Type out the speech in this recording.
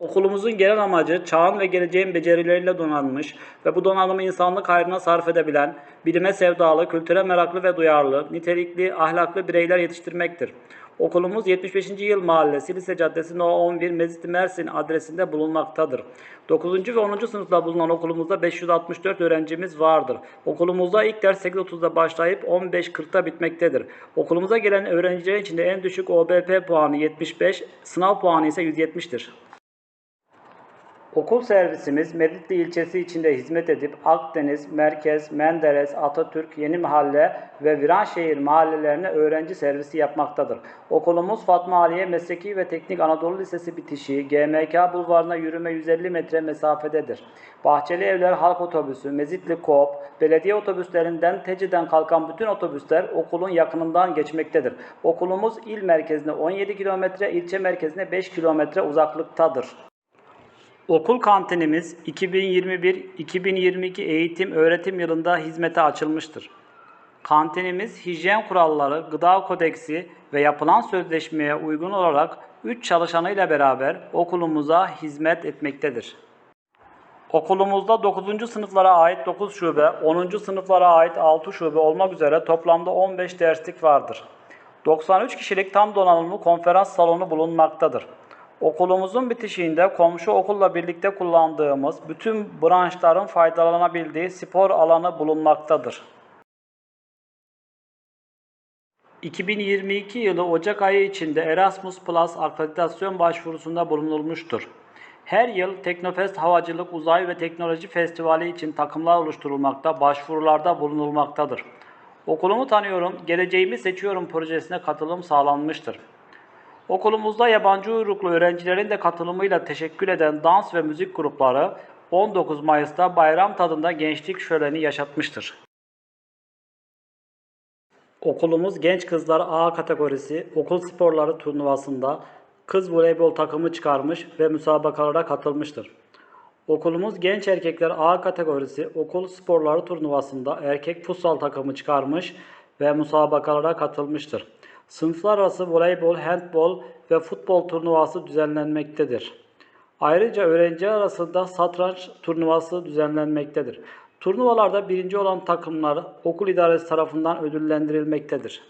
Okulumuzun genel amacı çağın ve geleceğin becerileriyle donanmış ve bu donanımı insanlık hayrına sarf edebilen, bilime sevdalı, kültüre meraklı ve duyarlı, nitelikli, ahlaklı bireyler yetiştirmektir. Okulumuz 75. Yıl Mahallesi Lise Caddesi No 11 Mezitli Mersin adresinde bulunmaktadır. 9. ve 10. sınıfta bulunan okulumuzda 564 öğrencimiz vardır. Okulumuzda ilk ders 8.30'da başlayıp 15.40'da bitmektedir. Okulumuza gelen öğrencilerin içinde en düşük OBP puanı 75, sınav puanı ise 170'tir. Okul servisimiz Meditli ilçesi içinde hizmet edip Akdeniz, Merkez, Menderes, Atatürk, Yeni Mahalle ve Viranşehir mahallelerine öğrenci servisi yapmaktadır. Okulumuz Fatma Aliye Mesleki ve Teknik Anadolu Lisesi bitişi GMK Bulvarı'na yürüme 150 metre mesafededir. Bahçeli Evler Halk Otobüsü, Mezitli Koop, belediye otobüslerinden Teci'den kalkan bütün otobüsler okulun yakınından geçmektedir. Okulumuz il merkezine 17 kilometre, ilçe merkezine 5 kilometre uzaklıktadır. Okul kantinimiz 2021-2022 eğitim öğretim yılında hizmete açılmıştır. Kantinimiz hijyen kuralları, gıda kodeksi ve yapılan sözleşmeye uygun olarak 3 çalışanıyla beraber okulumuza hizmet etmektedir. Okulumuzda 9. sınıflara ait 9 şube, 10. sınıflara ait 6 şube olmak üzere toplamda 15 derslik vardır. 93 kişilik tam donanımlı konferans salonu bulunmaktadır. Okulumuzun bitişiğinde komşu okulla birlikte kullandığımız bütün branşların faydalanabildiği spor alanı bulunmaktadır. 2022 yılı Ocak ayı içinde Erasmus Plus akreditasyon başvurusunda bulunulmuştur. Her yıl Teknofest Havacılık Uzay ve Teknoloji Festivali için takımlar oluşturulmakta, başvurularda bulunulmaktadır. Okulumu tanıyorum, geleceğimi seçiyorum projesine katılım sağlanmıştır. Okulumuzda yabancı uyruklu öğrencilerin de katılımıyla teşekkür eden dans ve müzik grupları 19 Mayıs'ta bayram tadında gençlik şöleni yaşatmıştır. Okulumuz genç kızlar A kategorisi okul sporları turnuvasında kız voleybol takımı çıkarmış ve müsabakalara katılmıştır. Okulumuz genç erkekler A kategorisi okul sporları turnuvasında erkek futsal takımı çıkarmış ve müsabakalara katılmıştır. Sınıflar arası voleybol, handbol ve futbol turnuvası düzenlenmektedir. Ayrıca öğrenciler arasında satranç turnuvası düzenlenmektedir. Turnuvalarda birinci olan takımlar okul idaresi tarafından ödüllendirilmektedir.